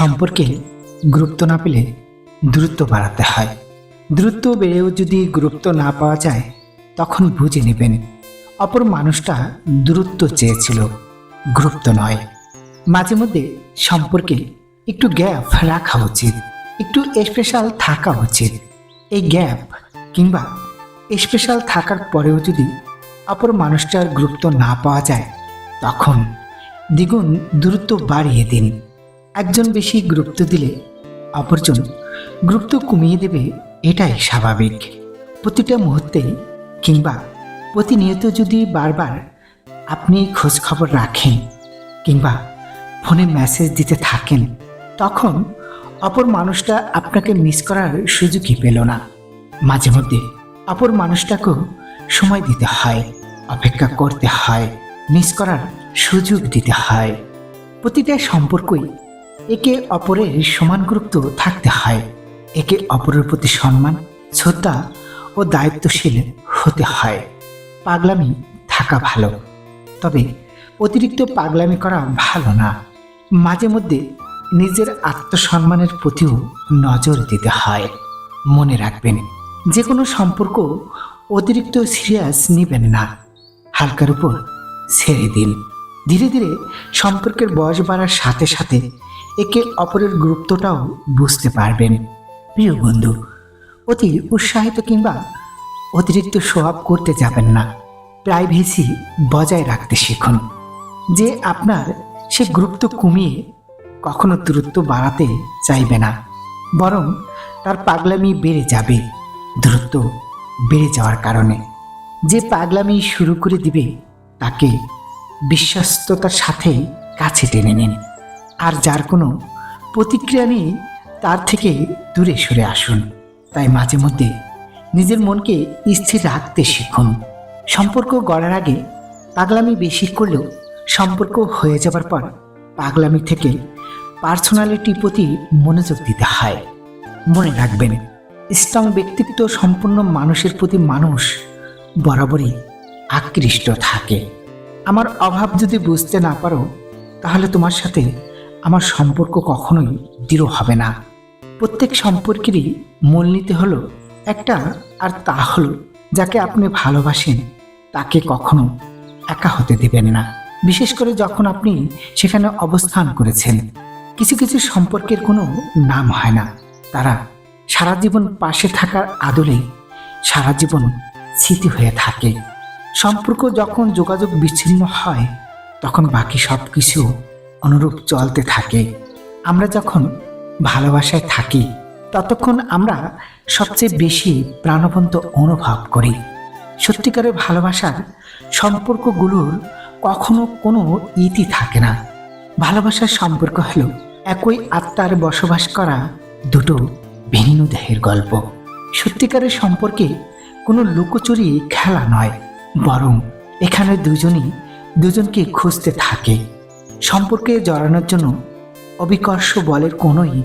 সম্পর্কে গুরুত্ব না পেলে দূরত্ব বাড়াতে হয়। দূরত্ব বেড়েও যদি গুরুত্ব না পাওয়া যায়, তখন বুঝে নেবেন, অপর মানুষটা দূরত্ব চেয়েছিল, গুরুত্ব নয়। মাঝে মধ্যে সম্পর্কে একটু গ্যাপ রাখা উচিত, একটু স্পেশাল থাকা উচিত। এই গ্যাপ কিংবা স্পেশাল থাকার পরেও যদি অপর মানুষটার গুরুত্ব না পাওয়া যায়, তখন দ্বিগুণ দূরত্ব বাড়িয়ে দিন। একজন বেশি গুরুত্ব দিলে অপরজন গুরুত্ব কমিয়ে দেবে এটাই স্বাভাবিক। প্রতিটা মুহূর্তে কিংবা প্রতিনিয়ত যদি বারবার আপনি খোঁজ খবর রাখেন কিংবা ফোনে মেসেজ দিতে থাকেন, তখন অপর মানুষটা আপনাকে মিস করার সুযোগই পেল না। মাঝে মধ্যে অপর মানুষটাকেও সময় দিতে হয়, অপেক্ষা করতে হয় মিস করার সুযোগ দিতে হয়। প্রতিটা সম্পর্কই একে অপরের সমান গুরুত্ব থাকতে হয়। একে অপরের প্রতি সম্মান, শ্রদ্ধা ও দায়িত্বশীল হতে হয়। পাগলামি থাকা ভালো। তবে অতিরিক্ত পাগলামি করা ভালো না। মাঝে মধ্যে নিজের আত্মসম্মানের প্রতিও নজর দিতে হয়। মনে রাখবেন যে কোনো সম্পর্ক অতিরিক্ত সিরিয়াস নেবেন না। হালকার উপর ছেড়ে দিন। ধীরে ধীরে সম্পর্কের বয়স বাড়ার সাথে সাথে একে অপরের গুরুত্বটাও বুঝতে পারবেন। প্রিয় বন্ধু, অতি উৎসাহিত কিংবা অতিরিক্ত সোয়াব করতে যাবেন না। প্রাইভেসি বজায় রাখতে শিখুন। যে আপনার সে গুরুত্ব কমিয়ে কখনো দূরত্ব বাড়াতে চাইবে না, বরং তার পাগলামি বেড়ে যাবে, দূরত্ব বেড়ে যাওয়ার কারণে। যে পাগলামি শুরু করে দিবে, তাকে বিশ্বস্ততার সাথে কাছে টেনে নিন। আর যার কোনো প্রতিক্রিয়া নেই, তার থেকে দূরে সরে আসুন। তাই মাঝে মধ্যে নিজের মনকে স্থির রাখতে শিখুন। সম্পর্ক গড়ার আগে পাগলামি বেশি করলেও সম্পর্ক হয়ে যাবার পর পাগলামি থেকে পার্সোনালিটির প্রতি মনোযোগ দিতে হয়। মনে রাখবেন, স্ট্রং ব্যক্তিত্ব সম্পন্ন মানুষের প্রতি মানুষ বরাবরই আকৃষ্ট থাকে। আমার অভাব যদি বুঝতে না পারো, তাহলে তোমার সাথে আমার সম্পর্ক কখনোই দৃঢ় হবে না। প্রত্যেক সম্পর্কেরই মূলনীতি হলো একটা আর তা হলো যাকে আপনি ভালোবাসেন, তাকে কখনো একা হতে দেবেন না। বিশেষ করে যখন আপনি সেখানে অবস্থান করেছেন, কিছু কিছু সম্পর্কের কোনো নাম হয় না। তারা সারা জীবন পাশে থাকার আদলে সারা জীবন স্মৃতি হয়ে থাকে। সম্পর্ক যখন যোগাযোগ বিচ্ছিন্ন হয়, তখন বাকি সব কিছু অনুরূপ চলতে থাকে। আমরা যখন ভালোবাসায় থাকি, ততক্ষণ আমরা সবচেয়ে বেশি প্রাণবন্ত অনুভব করি। সত্যিকারের ভালোবাসার সম্পর্কগুলোর কখনো কোনো ইতি থাকে না। ভালোবাসার সম্পর্ক হলো একই আত্মার বসবাস করা দুটো ভিন্ন দেহের গল্প। সত্যিকারের সম্পর্কে কোনো লুকোচুরি খেলা নয়। বরং এখানে দুজনই দুজনকে খুঁজতে থাকে। সম্পর্কে জড়ানোর জন্য অবিকর্ষ বলের কোনোই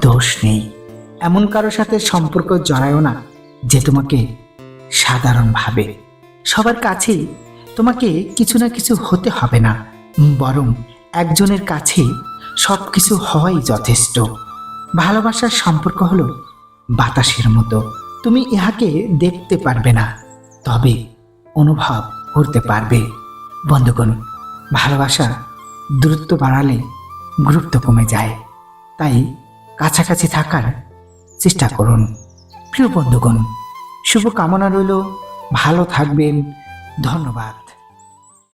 দোষ নেই। এমন কারোর সাথে সম্পর্ক জড়ায়ও না যে তোমাকে সাধারণভাবে সবার কাছেই তোমাকে কিছু না কিছু হতে হবে না, বরং একজনের কাছে সব কিছু হওয়াই যথেষ্ট। ভালোবাসার সম্পর্ক হলো বাতাসের মতো। তুমি ইহাকে দেখতে পারবে না, তবে অনুভব করতে পারবে। বন্ধুগণ, ভালোবাসা দূরত্ব বাড়ালে গুরুত্ব কমে যায়। তাই কাছাকাছি থাকার চেষ্টা করুন। প্রিয় বন্ধুগণ শুভ কামনা রইল। ভালো থাকবেন। ধন্যবাদ।